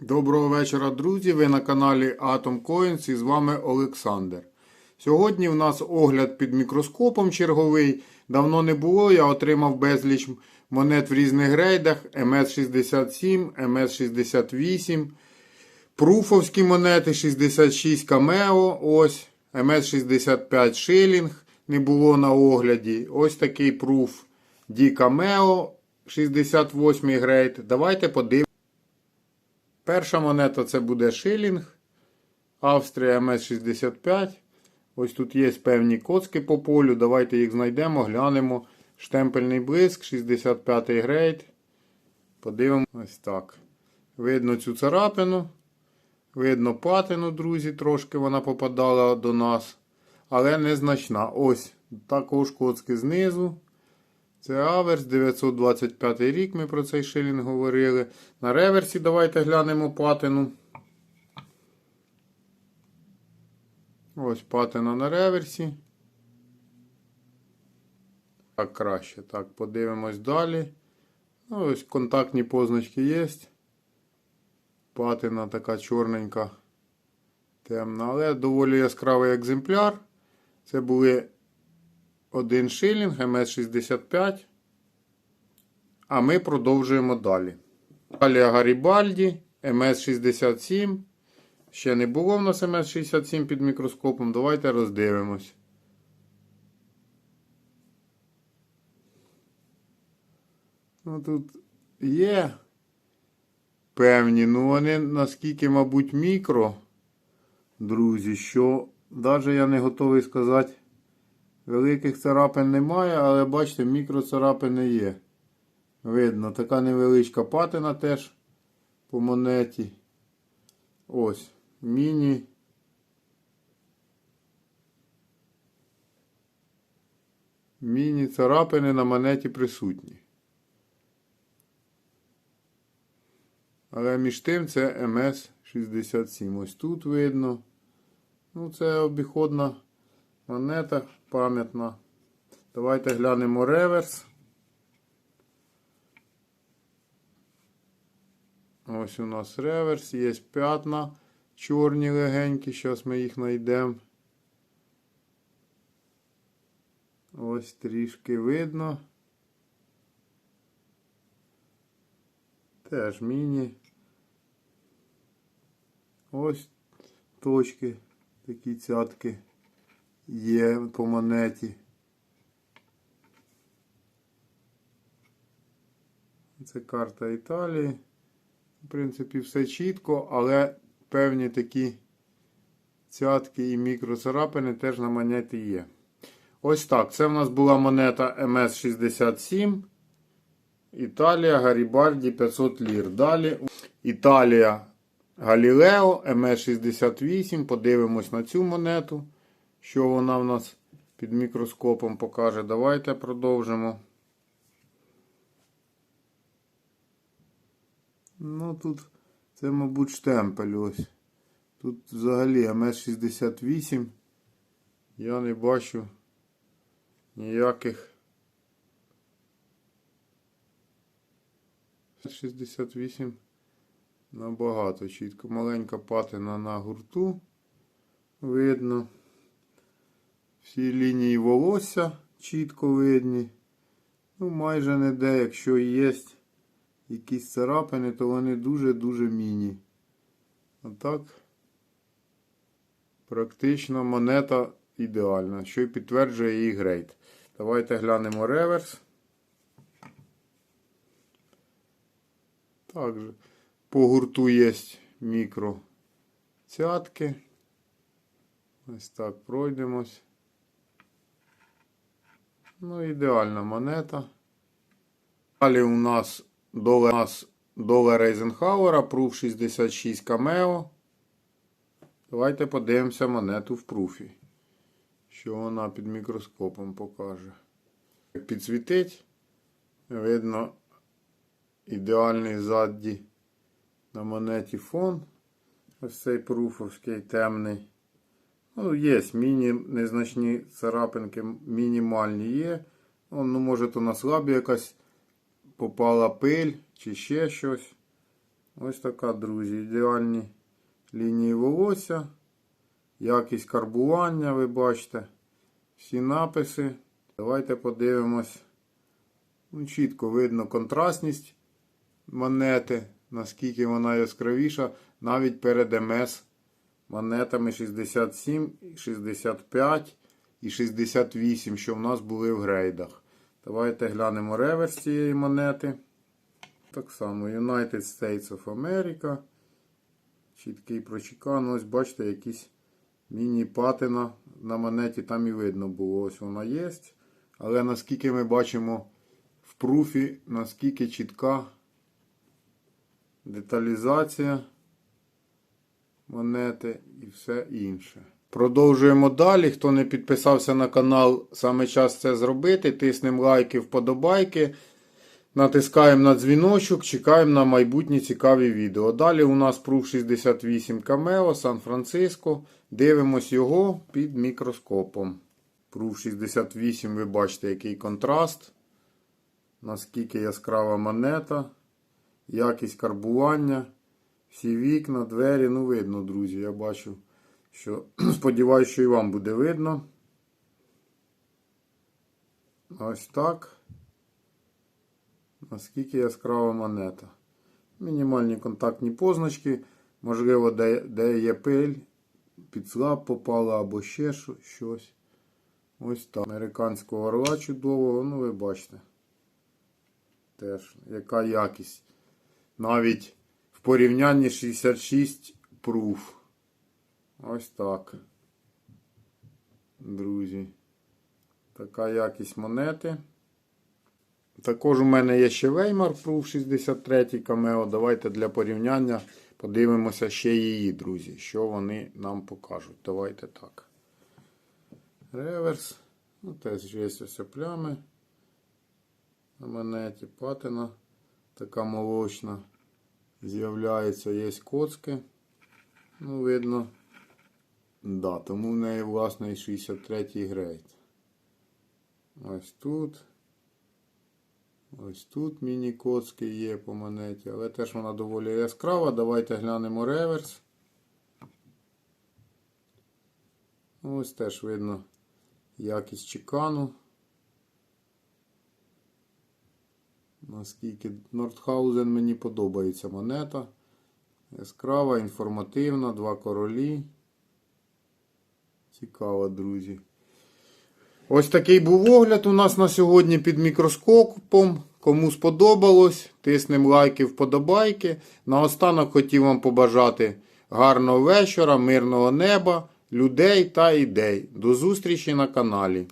Доброго вечора, друзі! Ви на каналі Atom Coins і з вами Олександр. Сьогодні в нас огляд під мікроскопом черговий. Давно не було. Я отримав безліч монет в різних грейдах: МС67, МС68, Пруфовські монети 66 Камео. Ось МС65 Шилінг не було на огляді. Ось такий пруф Ді Камео 68 грейд. Давайте подивимося. Перша монета це буде шилінг. Австрія МС65. Ось тут є певні коцки по полю. Давайте їх знайдемо, глянемо. Штемпельний блиск, 65-й грейд. Подивимось ось так. Видно цю царапину. Видно патину, друзі, трошки вона попадала до нас. Але незначна. Ось також коцки знизу. Це аверс, 925 рік ми про цей шилінг говорили. На реверсі давайте глянемо патину. Ось патина на реверсі. Так краще. Так, подивимось далі. Ну, Ось контактні позначки є. Патина така чорненька, темна, але доволі яскравий екземпляр. Це були один шилінг МС65. А ми продовжуємо далі. Далі Гарібальді МС67. Ще не було в нас МС67 під мікроскопом. Давайте роздивимось. Ну тут є певні, ну вони наскільки, мабуть, мікро, друзі, що навіть я не готовий сказати. Великих царапин немає, але бачите, мікроцарапини є. Видно, така невеличка патина теж по монеті. Ось, міні. Міні царапини на монеті присутні. Але між тим це МС67. Ось тут видно. Ну, це обіходна монета пам'ятна. Давайте глянемо реверс. Ось у нас реверс, є п'ятна чорні легенькі, зараз ми їх знайдемо. Ось трішки видно. Теж міні. Ось точки, такі цятки є по монеті. Це карта Італії. В принципі, все чітко, але певні такі цятки і мікроцарапини теж на монеті є. Ось так. Це в нас була монета МС67. Італія Гарібальді 500 лір. Далі Італія Галілео МС68. Подивимось на цю монету. Що вона в нас під мікроскопом покаже. Давайте продовжимо. Ну тут це, мабуть, штемпель ось. Тут взагалі МС68. Я не бачу ніяких. 68 набагато чітко. Маленька патина на гурту. Видно. Всі лінії волосся чітко видні. Ну, майже не де, якщо є якісь царапини, то вони дуже-дуже міні. Отак. Практично монета ідеальна, що й підтверджує її грейд. Давайте глянемо реверс. Також по гурту є мікро цятки. Ось так пройдемось. Ну, ідеальна монета. Далі у нас долар, у нас долар Eisenhower, пруф 66 камео. Давайте подивимося монету в пруфі. Що вона під мікроскопом покаже. Як Підсвітить. Видно ідеальний ззаді на монеті фон. Ось цей пруфовський темний. Ну, є міні незначні царапинки, мінімальні є. Ну, ну, може, то на слабі якась попала пиль чи ще щось. Ось така, друзі, ідеальні лінії волосся, якість карбування, ви бачите, всі написи. Давайте подивимось. Ну, чітко видно контрастність монети, наскільки вона яскравіша, навіть перед МС монетами 67, 65 і 68, що в нас були в грейдах. Давайте глянемо реверс цієї монети. Так само United States of America. Чіткий прочекан. Ось бачите, якісь міні-патина на монеті там і видно було. Ось вона є. Але наскільки ми бачимо в пруфі, наскільки чітка деталізація монети і все інше. Продовжуємо далі. Хто не підписався на канал, саме час це зробити. Тиснемо лайки, вподобайки. Натискаємо на дзвіночок, чекаємо на майбутні цікаві відео. Далі у нас пруф 68 Камео, Сан-Франциско. Дивимось його під мікроскопом. Пруф 68, ви бачите, який контраст. Наскільки яскрава монета. Якість карбування. Всі вікна, двері, ну видно, друзі. Я бачу, що сподіваюся, що і вам буде видно. Ось так. Наскільки яскрава монета. Мінімальні контактні позначки. Можливо, де, де є пиль, під слаб попала або ще щось. Ось так. Американського орла чудового, ну ви бачите. Теж, яка якість. Навіть порівнянні 66 пруф. Ось так. Друзі. Така якість монети. Також у мене є ще Веймар Proof 63 камео. Давайте для порівняння подивимося ще її, друзі. Що вони нам покажуть. Давайте так. Реверс. Ну, теж є ось плями. На монеті патина. Така молочна. З'являється, є коцки. Ну, видно. Да, тому в неї власне і 63 грейд. Ось тут. Ось тут міні-коцки є по монеті, але теж вона доволі яскрава. Давайте глянемо реверс. Ось теж видно якість чекану. Наскільки Нордхаузен мені подобається монета. Яскрава, інформативна, два королі. Цікаво, друзі. Ось такий був огляд у нас на сьогодні під мікроскопом. Кому сподобалось, тиснемо лайки, вподобайки. Наостанок хотів вам побажати гарного вечора, мирного неба, людей та ідей. До зустрічі на каналі.